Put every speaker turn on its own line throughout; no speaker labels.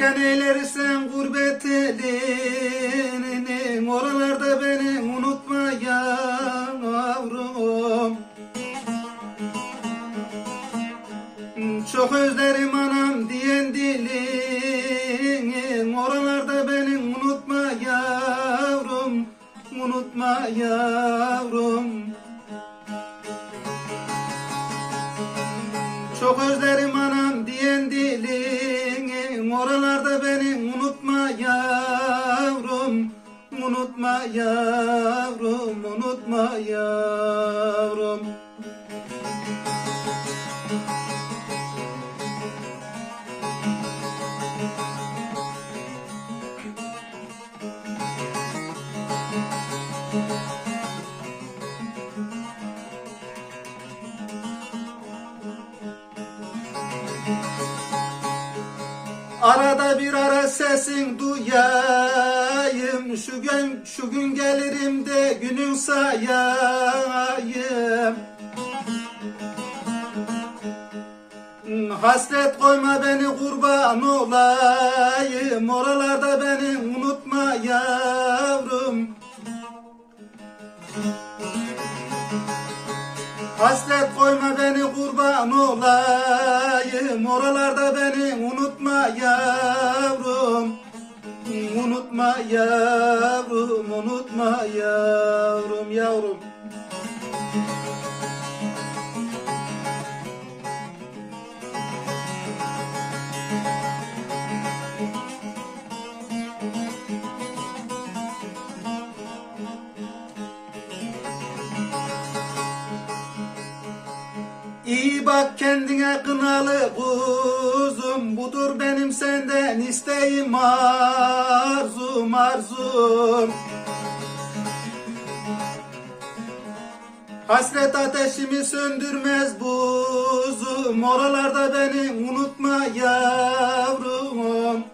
eylersen gurbet elinin Oralarda beni unutma yavrum. Çok özlerim anam diyen dilin Oralarda beni unutma yavrum Unutma yavrum Unutma yavrum Unutma yavrum. Arada bir ara sesin duyayım Şu gün, şu gün gelirim de günün sayayım. Hasret koyma beni kurban olayım. Oralarda beni unutma yavrum. Hasret koyma beni kurban olayım. Oralarda beni unutma yavrum Unutma yavrum Unutma yavrum yavrum bak kendine kınalı kuzum Budur benim senden isteğim arzum arzum. Hasret ateşimi söndürmez buzum Oralarda beni unutma yavrum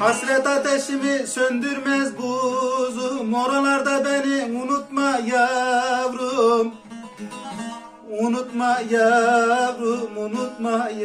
Hasret ateşimi söndürmez buzum. Oralarda beni unutma yavrum. Unutma yavrum unutma